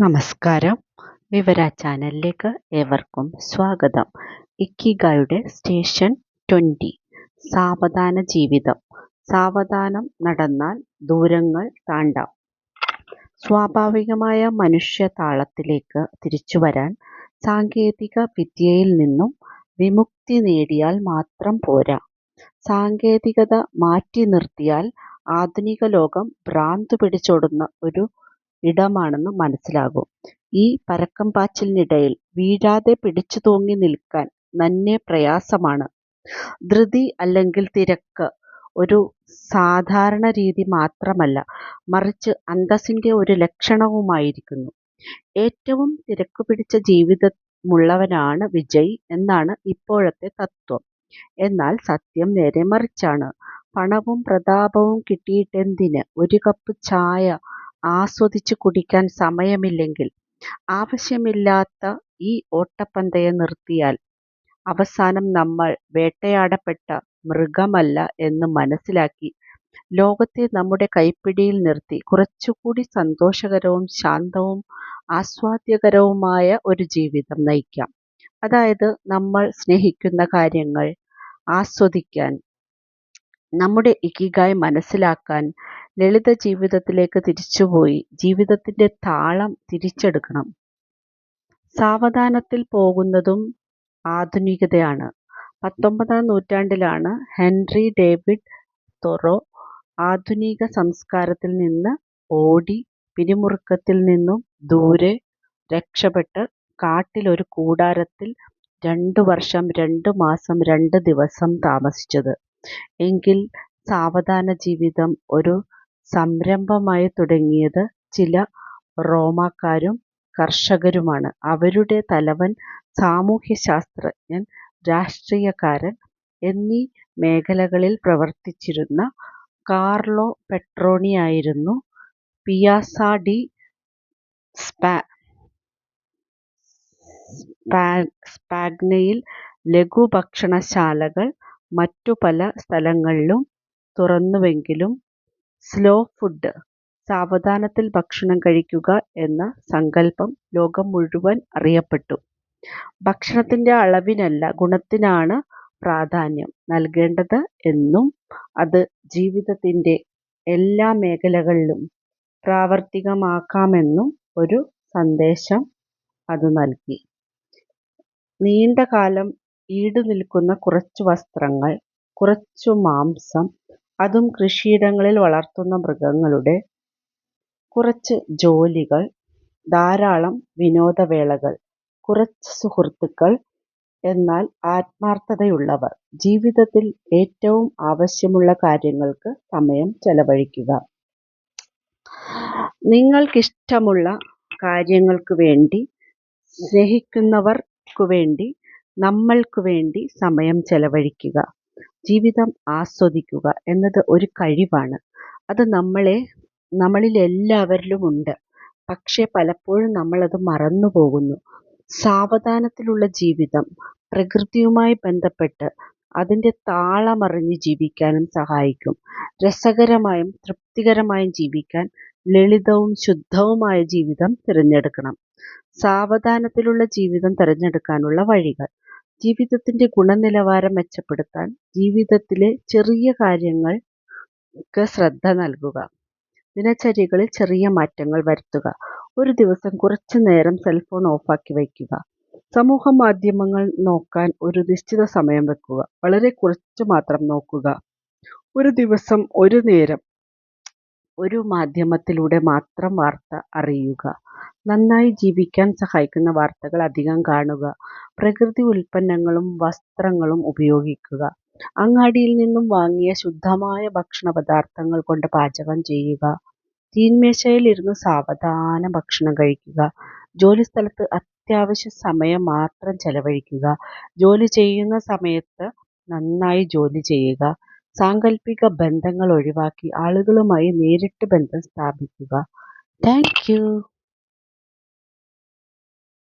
നമസ്കാരം. വിവര ചാനലിലേക്ക് ഏവർക്കും സ്വാഗതം. ഇക്കിഗായുടെ സ്റ്റേഷൻ ട്വന്റി സാവധാന ജീവിതം. സാവധാനം നടന്നാൽ ദൂരങ്ങൾ താണ്ടാം. സ്വാഭാവികമായ മനുഷ്യ താളത്തിലേക്ക് തിരിച്ചു വരാൻ സാങ്കേതിക വിദ്യയിൽ നിന്നും വിമുക്തി നേടിയാൽ മാത്രം പോരാ. സാങ്കേതികത മാറ്റി നിർത്തിയാൽ ആധുനിക ലോകം ഭ്രാന്തു പിടിച്ചോടുന്ന ഒരു ഇടമാണെന്ന് മനസ്സിലാകും. ഈ പരക്കംപാച്ചിലിനിടയിൽ വീഴാതെ പിടിച്ചു തൂങ്ങി നിൽക്കാൻ നന്നെ പ്രയാസമാണ്. ധൃതി അല്ലെങ്കിൽ തിരക്ക് ഒരു സാധാരണ രീതി മാത്രമല്ല, മറിച്ച് അന്തസ്സിന്റെ ഒരു ലക്ഷണവുമായിരിക്കുന്നു. ഏറ്റവും തിരക്കുപിടിച്ച ജീവിതമുള്ളവനാണ് വിജയ് എന്നാണ് ഇപ്പോഴത്തെ തത്വം എന്നാൽ സത്യം നേരെ മറിച്ചാണ്. പണവും പ്രതാപവും കിട്ടിയിട്ടെന്തിന് ഒരു കപ്പ് ചായ ആസ്വദിച്ചു കുടിക്കാൻ സമയമില്ലെങ്കിൽ ആവശ്യമില്ലാത്ത ഈ ഓട്ടപ്പന്തയം നിർത്തിയാൽ അവസാനം നമ്മൾ വേട്ടയാടപ്പെട്ട മൃഗമല്ല എന്ന് മനസ്സിലാക്കി ലോകത്തെ നമ്മുടെ കൈപ്പിടിയിൽ നിർത്തി കുറച്ചുകൂടി സന്തോഷകരവും ശാന്തവും ആസ്വാദ്യകരവുമായ ഒരു ജീവിതം നയിക്കാം. അതായത് നമ്മൾ സ്നേഹിക്കുന്ന കാര്യങ്ങൾ ആസ്വദിക്കാൻ, നമ്മുടെ ഇക്കിഗായി മനസ്സിലാക്കാൻ ലളിത ജീവിതത്തിലേക്ക് തിരിച്ചുപോയി ജീവിതത്തിന്റെ താളം തിരിച്ചെടുക്കണം. സാവധാനത്തിൽ പോകുന്നതും ആധുനികതയാണ്. പത്തൊമ്പതാം നൂറ്റാണ്ടിലാണ് ഹെൻറി ഡേവിഡ് തൊറോ ആധുനിക സംസ്കാരത്തിൽ നിന്ന് ഓടി പിരിമുറുക്കത്തിൽ നിന്നും ദൂരെ രക്ഷപ്പെട്ട് കാട്ടിലൊരു കൂടാരത്തിൽ രണ്ടു വർഷം രണ്ടു മാസം രണ്ട് ദിവസം താമസിച്ചത്. എങ്കിൽ സാവധാന ജീവിതം ഒരു സംരംഭമായി തുടങ്ങിയത് ചില റോമാക്കാരും കർഷകരുമാണ്. അവരുടെ തലവൻ സാമൂഹ്യശാസ്ത്രജ്ഞൻ, രാഷ്ട്രീയക്കാരൻ എന്നീ മേഖലകളിൽ പ്രവർത്തിച്ചിരുന്ന കാർലോ പെട്രോണിയായിരുന്നു. പിയാസ ഡി സ്പാഗ്നയിൽ ലഘുഭക്ഷണശാലകൾ മറ്റു പല സ്ഥലങ്ങളിലും തുറന്നുവെങ്കിലും സ്ലോ ഫുഡ്, സാവധാനത്തിൽ ഭക്ഷണം കഴിക്കുക എന്ന സങ്കല്പം ലോകം മുഴുവൻ അറിയപ്പെട്ടു. ഭക്ഷണത്തിന്റെ അളവിനല്ല ഗുണത്തിനാണ് പ്രാധാന്യം നൽകേണ്ടത് എന്നും അത് ജീവിതത്തിന്റെ എല്ലാ മേഖലകളിലും പ്രാവർത്തികമാക്കാമെന്നും ഒരു സന്ദേശം അത് നൽകി. നീണ്ടകാലം ഈടുനിൽക്കുന്ന കുറച്ച് വസ്ത്രങ്ങൾ, കുറച്ചു മാംസം, അതും കൃഷിയിടങ്ങളിൽ വളർത്തുന്ന മൃഗങ്ങളുടെ, കുറച്ച് ജോലികൾ, ധാരാളം വിനോദവേളകൾ, കുറച്ച് സുഹൃത്തുക്കൾ, എന്നാൽ ആത്മാർത്ഥതയുള്ളവർ, ജീവിതത്തിൽ ഏറ്റവും ആവശ്യമുള്ള കാര്യങ്ങൾക്ക് സമയം ചെലവഴിക്കുക. നിങ്ങൾക്കിഷ്ടമുള്ള കാര്യങ്ങൾക്ക് വേണ്ടി സ്നേഹിക്കുന്നവർക്ക് വേണ്ടി നമ്മൾക്ക് വേണ്ടി സമയം ചെലവഴിക്കുക. ജീവിതം ആസ്വദിക്കുക എന്നത് ഒരു കഴിവാണ്. അത് നമ്മളെ നമ്മളിൽ എല്ലാവരിലുമുണ്ട് പക്ഷേ പലപ്പോഴും നമ്മളത് മറന്നുപോകുന്നു. സാവധാനത്തിലുള്ള ജീവിതം പ്രകൃതിയുമായി ബന്ധപ്പെട്ട് അതിന്റെ താളമറിഞ്ഞ് ജീവിക്കാനും സഹായിക്കും. രസകരമായും തൃപ്തികരമായും ജീവിക്കാൻ ലളിതവും ശുദ്ധവുമായ ജീവിതം തിരഞ്ഞെടുക്കണം. സാവധാനത്തിലുള്ള ജീവിതം തിരഞ്ഞെടുക്കാനുള്ള വഴികൾ. ജീവിതത്തിന്റെ ഗുണനിലവാരം മെച്ചപ്പെടുത്താൻ ജീവിതത്തിലെ ചെറിയ കാര്യങ്ങൾ ഒക്കെ ശ്രദ്ധ നൽകുക. ദിനചര്യകളിൽ ചെറിയ മാറ്റങ്ങൾ വരുത്തുക. ഒരു ദിവസം കുറച്ചു നേരം സെൽഫോൺ ഓഫാക്കി വയ്ക്കുക. സമൂഹ മാധ്യമങ്ങൾ നോക്കാൻ ഒരു നിശ്ചിത സമയം വെക്കുക വളരെ കുറച്ചു മാത്രം നോക്കുക. ഒരു ദിവസം ഒരു നേരം ഒരു മാധ്യമത്തിലൂടെ മാത്രം വാർത്ത അറിയുക. നന്നായി ജീവിക്കാൻ സഹായിക്കുന്ന വാർത്തകൾ അധികം കാണുക. പ്രകൃതി ഉൽപ്പന്നങ്ങളും വസ്ത്രങ്ങളും ഉപയോഗിക്കുക. അങ്ങാടിയിൽ നിന്നും വാങ്ങിയ ശുദ്ധമായ ഭക്ഷണ പദാർത്ഥങ്ങൾ കൊണ്ട് പാചകം ചെയ്യുക. തീൻമേശയിൽ ഇരുന്ന് സാവധാനം ഭക്ഷണം കഴിക്കുക. ജോലിസ്ഥലത്ത് അത്യാവശ്യ സമയം മാത്രം ചെലവഴിക്കുക. ജോലി ചെയ്യുന്ന സമയത്ത് നന്നായി ജോലി ചെയ്യുക. സാങ്കൽപ്പിക ബന്ധങ്ങൾ ഒഴിവാക്കി ആളുകളുമായി നേരിട്ട് ബന്ധം സ്ഥാപിക്കുക. താങ്ക്